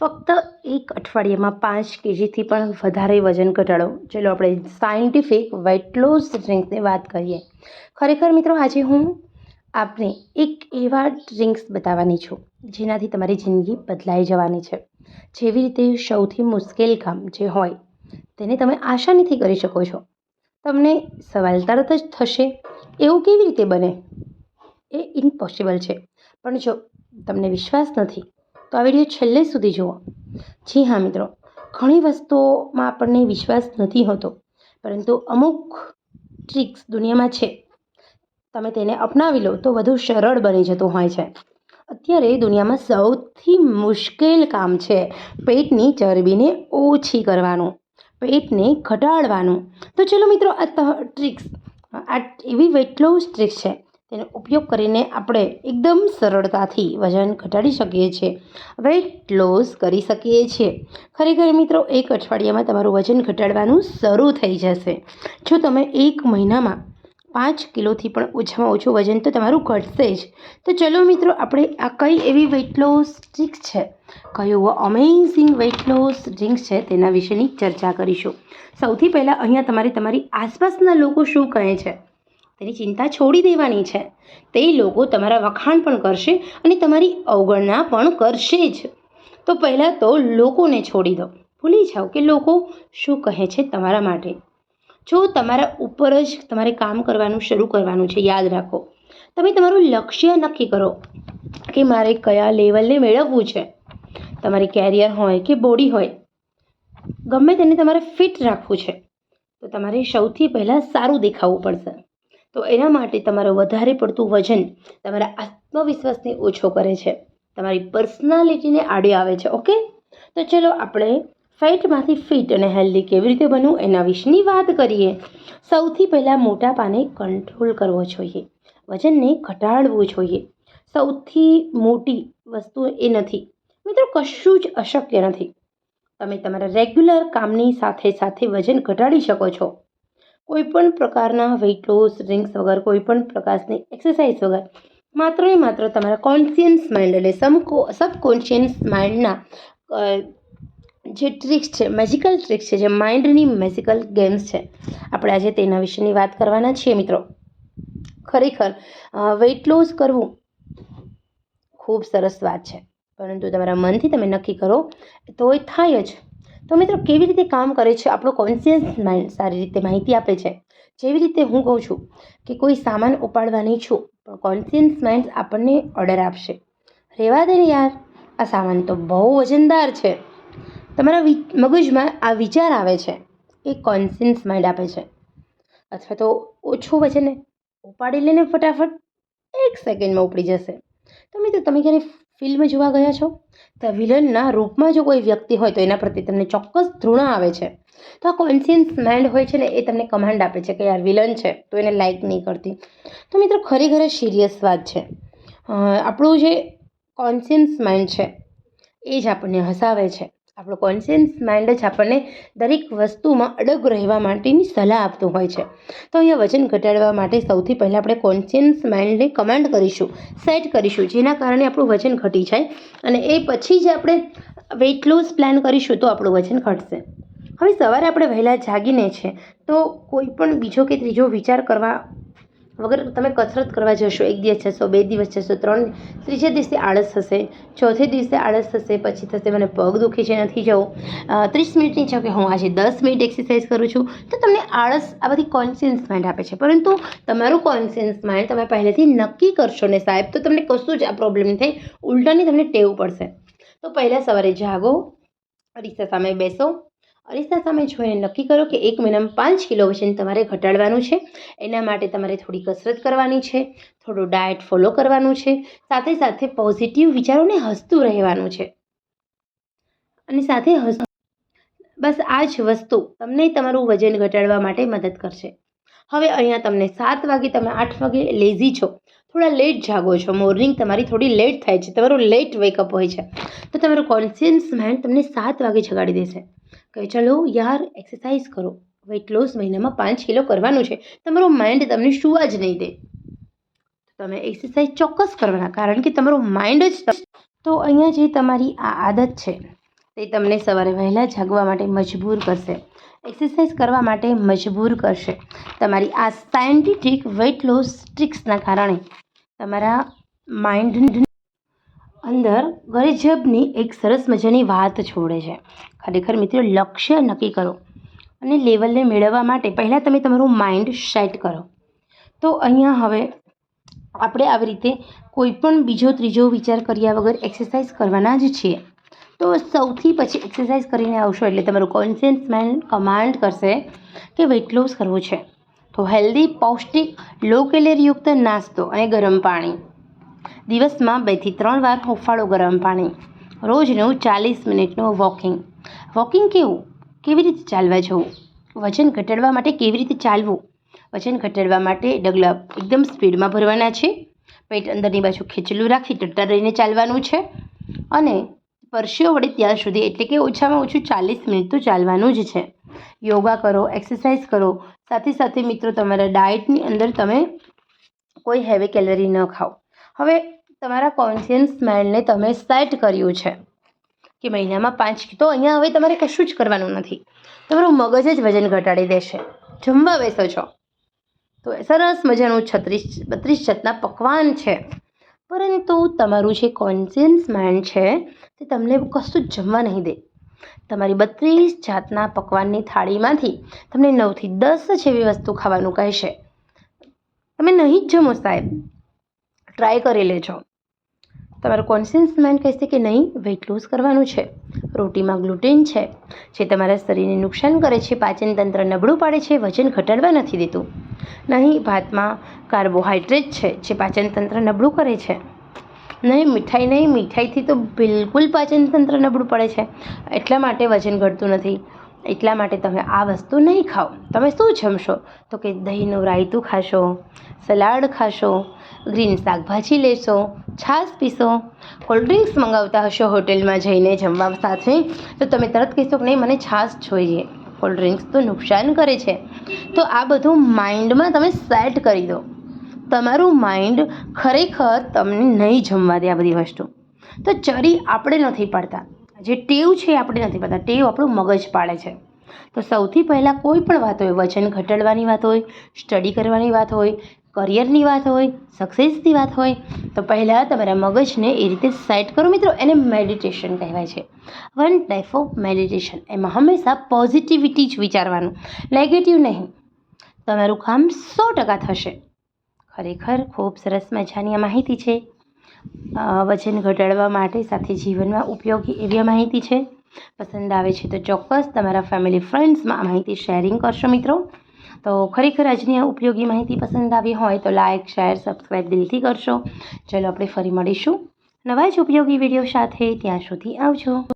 ફક્ત એક અઠવાડિયામાં પાંચ કેજીથી પણ વધારે વજન ઘટાડો. ચલો આપણે સાયન્ટિફિક વેટ લોસ ડ્રિંક્સની વાત કરીએ. ખરેખર મિત્રો આજે હું આપને એક એવા ડ્રિંક્સ બતાવવાની છું, જેનાથી તમારી જિંદગી બદલાઈ જવાની છે. જેવી રીતે સૌથી મુશ્કેલ કામ જે હોય, તેને તમે આસાનીથી કરી શકો છો. તમને સવાલ તરત જ થશે, એવું કેવી રીતે બને? એ ઇમ્પોસિબલ છે. પણ જો તમને વિશ્વાસ નથી તો આ વીડિયો છેલ્લે સુધી જુઓ. જી હા, મિત્રો. ઘણી વસ્તુઓમાં આપણને વિશ્વાસ નથી હોતો, પરંતુ અમુક ટ્રિક્સ દુનિયામાં છે. તમે તેને અપનાવી લો તો વધુ સરળ બની જતું હોય છે. અત્યારે દુનિયામાં સૌથી મુશ્કેલ કામ છે પેટની ચરબીને ઓછી કરવાનું, પેટને ઘટાડવાનું. તો ચલો મિત્રો, આ ટ્રિક્સ આ એવી વેટ લોસ ટ્રિક્સ છે તેનો ઉપયોગ કરીને આપણે એકદમ સરળતાથી વજન ઘટાડી શકીએ છીએ વેઇટ લોસ કરી શકીએ છીએ. ખરેખર મિત્રો, એક અઠવાડિયામાં તમારું વજન ઘટાડવાનું શરૂ થઈ જશે. જો તમે એક મહિનામાં પાંચ કિલોથી પણ ઓછામાં ઓછું વજન તો તમારું ઘટશે જ. તો ચલો મિત્રો, આપણે આ કઈ એવી વેઇટ લોસ ટ્રિક્સ છે? કયું અમેઝિંગ વેઇટ લોસ ડ્રિંક્સ છે તેના વિશેની ચર્ચા કરીશું. સૌથી પહેલાં અહીંયા તમારે તમારી આસપાસના લોકો શું કહે છે? તેની ચિંતા છોડી દેવાની છે. તે લોકો તમારા વખાણ પણ કરશે અને તમારી અવગણના પણ કરશે જ. તો પહેલાં તો લોકોને છોડી દો. ભૂલી જાઓ કે લોકો શું કહે છે તમારા માટે. જો તમારા ઉપર જ તમારે કામ કરવાનું શરૂ કરવાનું છે, યાદ રાખો. તમે તમારું લક્ષ્ય નક્કી કરો કે મારે કયા લેવલને મેળવવું છે. તમારી કેરિયર હોય કે બોડી હોય, ગમે તેને તમારે ફિટ રાખવું છે. તો તમારે સૌથી પહેલાં સારું દેખાવું પડશે. તો એના માટે તમારું વધારે પડતું વજન તમારા આત્મવિશ્વાસને ઓછો કરે છે. તમારી પર્સનાલિટીને આડે આવે છે, ઓકે? તો ચલો આપણે ફેટમાંથી ફિટ અને હેલ્ધી કેવી રીતે બનવું એના વિશેની વાત કરીએ. સૌથી પહેલાં મોટાપાને કંટ્રોલ કરવો જોઈએ. વજનને ઘટાડવું જોઈએ. સૌથી મોટી વસ્તુ એ નથી. મિત્રો, કશું જ અશક્ય નથી. તમે તમારા રેગ્યુલર કામની સાથે સાથે વજન ઘટાડી શકો છો. કોઈપણ પ્રકારના વેઇટ લોસ ડ્રિંક્સ વગર, કોઈપણ પ્રકારની એક્સરસાઇઝ વગર માત્ર ને માત્ર તમારા કોન્શિયન્સ માઇન્ડ એટલે સમકો સબકોન્શિયન્સ માઇન્ડના જે ટ્રિક્સ છે મેજિકલ ટ્રિક્સ છે, જે માઇન્ડની મેજિકલ ગેમ્સ છે. આપણે આજે તેના વિશેની વાત કરવાના છીએ મિત્રો. ખરેખર વેઇટ લોસ કરવું ખૂબ સરસ વાત છે. પરંતુ તમારા મનથી તમે નક્કી કરો તો એ થાય જ. તો મિત્રો, કેવી રીતે કામ કરે છે? આપણો કોન્શિયસ માઇન્ડ સારી રીતે માહિતી આપે છે. જેવી રીતે હું કહું છું કે કોઈ સામાન ઉપાડવાની છું, પણ કોન્શિયસ માઇન્ડ આપણને ઓર્ડર આપશે. રહેવા દે ને યાર, આ સામાન તો બહુ વજનદાર છે. તમારા મગજમાં આ વિચાર આવે છે એ કોન્શિયસ માઇન્ડ આપે છે. અથવા તો ઓછું વજને ઉપાડી લઈને ફટાફટ, એક સેકન્ડમાં ઉપડી જશે. તો મિત્રો, તમે ક્યારે ફિલ્મ જોવા ગયા છો? તો વિલનના રૂપમાં જો કોઈ વ્યક્તિ હોય તો એના પ્રત્યે તમને ચોક્કસ ધૃણા આવે છે. તો આ કોન્શિયન્સ માઇન્ડ હોય છે ને, એ તમને કમાન્ડ આપે છે કે યાર વિલન છે, તો એને લાઇક નહીં કરતી. તો મિત્રો, ખરેખર સિરિયસ વાત છે. આપણું જે કોન્શિયન્સ માઇન્ડ છે, એ જ આપણને હસાવે છે. આપણો કોન્શિયન્સ માઇન્ડ જ આપણને દરેક વસ્તુમાં અડગ રહેવા માટેની સલાહ આપતું હોય છે. તો અહીંયા વજન ઘટાડવા માટે સૌથી પહેલાં આપણે કોન્શિયન્સ માઇન્ડને કમાન્ડ કરીશું સેટ કરીશું, જેના કારણે આપણું વજન ઘટી જાય અને એ પછી જ આપણે વેઇટ લોસ પ્લાન કરીશું તો આપણું વજન ઘટશે. હવે સવારે આપણે વહેલા જાગીને છે તો કોઈ પણ બીજો કે ત્રીજો વિચાર કરવા વગર તમે કસરત કરવા જશો, એક દિવસ જશો, બે દિવસ જશો, ત્રણ ત્રીજે દિવસે આળસ થશે ચોથે દિવસે આળસ થશે પછી થશે મને પગ દુખે છે, નથી જવું. ત્રીસ મિનિટની કે હું આજે દસ મિનિટ એક્સરસાઇઝ કરું છું, તો તમને આળસ આ બધી કોન્શિયન્સ માઇન્ડ આપે છે. પરંતુ તમારું કોન્શિયન્સ માઇન્ડ તમે પહેલેથી નક્કી કરશો ને સાહેબ, તો તમને કશું જ આ પ્રોબ્લેમ નહીં થાય, ઉલટાની તમને ટેવ પડશે. તો પહેલાં સવારે જાગો, રિક્ષા સામે બેસો અરીસા સામે જોઈને નક્કી કરો કે એક મહિનામાં પાંચ કિલો વજન તમારે ઘટાડવાનું છે. એના માટે તમારે થોડી કસરત કરવાની છે, થોડું ડાયટ ફોલો કરવાનું છે, સાથે સાથે પોઝિટિવ વિચારોને હસતું રહેવાનું છે. અને સાથે હસ, બસ આ જ વસ્તુ તમને તમારું વજન ઘટાડવા માટે મદદ કરશે. હવે અહીંયા તમને સાત વાગે તમે આઠ વાગે લેઝી છો. થોડા લેટ જાગો છો. મોર્નિંગ તમારી થોડી લેટ થાય છે. તમારું લેટ વેકઅપ હોય છે. તો તમારું કોન્શિયન્સ માઇન્ડ તમને સાત વાગે જગાડી દેશે. કે ચલો યાર એક્સરસાઇઝ કરો. વેઇટ લોસ મહિનામાં પાંચ કિલો કરવાનું છે. તમારું માઇન્ડ તમને શું જ નહીં દે. તમે એક્સરસાઇઝ ચોક્કસ કરવાના, કારણ કે તમારું માઇન્ડ જ તો અહીંયા જે તમારી આ આદત છે, તે તમને સવારે વહેલા જાગવા માટે મજબૂર કરશે. એક્સરસાઇઝ કરવા માટે મજબૂર કરશે. તમારી આ સાયન્ટિફિક વેઇટ લોસ ટ્રિક્સના કારણે તમારા માઇન્ડ અંદર ગરજબની એક સરસ મજાની વાત છોડે છે. ખરેખર મિત્રો, લક્ષ્ય નક્કી કરો અને લેવલને મેળવવા માટે પહેલાં તમે તમારું માઇન્ડ સેટ કરો. તો અહીંયા હવે આપણે આવી રીતે કોઈ પણ બીજો ત્રીજો વિચાર કર્યા વગર એક્સરસાઇઝ કરવાના જ છીએ. તો સૌથી પછી એક્સરસાઇઝ કરીને આવશો એટલે તમારું કોન્શિયસ માઇન્ડ કમાન્ડ કરશે કે વેઇટ લોસ કરવું છે. તો હેલ્ધી પૌષ્ટિક લો કેલેરીયુક્ત નાસ્તો અને ગરમ પાણી. દિવસમાં બેથી ત્રણ વાર હૂંફાળું ગરમ પાણી, રોજનું ચાલીસ મિનિટનું વોકિંગ. વોકિંગ કેવું? કેવી રીતે ચાલવા જવું? વજન ઘટાડવા માટે કેવી રીતે ચાલવું? વજન ઘટાડવા માટે ડગલા એકદમ સ્પીડમાં ભરવાના છે. પેટ અંદરની બાજુ ખીચલું રાખી ટટ્ટા રહીને ચાલવાનું છે. અને પરસીઓ વડે ત્યાં સુધી એટલે કે ઓછામાં ઓછું ચાલીસ મિનિટ તો ચાલવાનું જ છે. યોગા કરો, એક્સરસાઇઝ કરો. સાથે સાથે મિત્રો, તમારા ડાયટની અંદર તમે કોઈ હેવી કેલરી ન ખાઓ. હવે તમારા કોન્શિયસ માઇન્ડને તમે સેટ કર્યું છે કે મહિનામાં પાંચ તો અહીંયા હવે તમારે કશું જ કરવાનું નથી. તમારું મગજ જ વજન ઘટાડી દેશે. જમવા બેસો છો. તો સરસ મજાનું છત્રીસ, બત્રીસ જાતના પકવાન છે. પરંતુ તમારું જે કોન્શિયસ માઇન્ડ છે તે તમને કશું જ જમવા નહીં દે. તમારી બત્રીસ જાતના પકવાનની થાળીમાંથી તમને નવથી દસ જેવી વસ્તુ ખાવાનું કહેશે. તમે નહીં જ જમો સાહેબ. ટ્રાય કરી લેજો. તમારું કોન્શિયસ માઇન્ડ કહેશે કે નહીં વેઇટ લૂઝ કરવાનું છે. રોટીમાં ગ્લુટેન છે. જે તમારા શરીરને નુકસાન કરે છે, પાચન તંત્ર નબળું પાડે છે, વજન ઘટાડવા નથી દેતું. નહીં, ભાતમાં કાર્બોહાઈડ્રેટ છે, જે પાચન તંત્ર નબળું કરે છે. નહીં, મીઠાઈ નહીં, મીઠાઈથી તો બિલકુલ પાચન તંત્ર નબળું પડે છે. એટલા માટે વજન ઘટતું નથી. એટલા માટે તમે આ વસ્તુ નહીં ખાઓ. તમે શું જમશો? તો કે દહીંનું રાયતું ખાશો, સલાડ ખાશો, ગ્રીન શાકભાજી લેશો, છાશ પીશો, કોલ્ડ ડ્રિંક્સ મંગાવતા હશો હોટેલમાં જઈને જમવા સાથે, તો તમે તરત કહેશો કે નહીં, મને છાશ જોઈએ. કોલ્ડ ડ્રિંક્સ તો નુકસાન કરે છે. તો આ બધું માઇન્ડમાં તમે સેટ કરી દો. તમારું માઇન્ડ ખરેખર તમને નહીં જમવા દે આ બધી વસ્તુ. તો ચરી આપણે નથી પાડતા. જે ટેવ છે આપણે નથી પાડતા. ટેવ આપણું મગજ પાડે છે. તો સૌથી પહેલાં કોઈ પણ વાત હોય વજન ઘટાડવાની વાત હોય સ્ટડી કરવાની વાત હોય કરિયરની વાત હોય સક્સેસની વાત હોય, તો પહેલાં તમારા મગજને એ રીતે સેટ કરો. મિત્રો, એને મેડિટેશન કહેવાય છે. વન ટાઈપ ઓફ મેડિટેશન એમાં હંમેશા પોઝિટિવિટી જ વિચારવાનું. નેગેટિવ નહીં. તમારું કામ સો ટકા થશે. ખરેખર ખૂબ સરસ મજાની આ માહિતી છે. વજન ઘટાડવા માટે સાથે જીવનમાં ઉપયોગી એવી માહિતી છે. પસંદ આવે છે તો ચોક્કસ તમારા ફેમિલી ફ્રેન્ડ્સમાં આ માહિતી શેરિંગ કરશો મિત્રો. તો ખરેખર આજની આ ઉપયોગી માહિતી પસંદ આવી હોય તો લાઇક શેર સબસ્ક્રાઈબ દિલથી કરશો. ચલો આપણે ફરી મળીશું નવા જ ઉપયોગી વીડિયો સાથે. ત્યાં સુધી આવજો.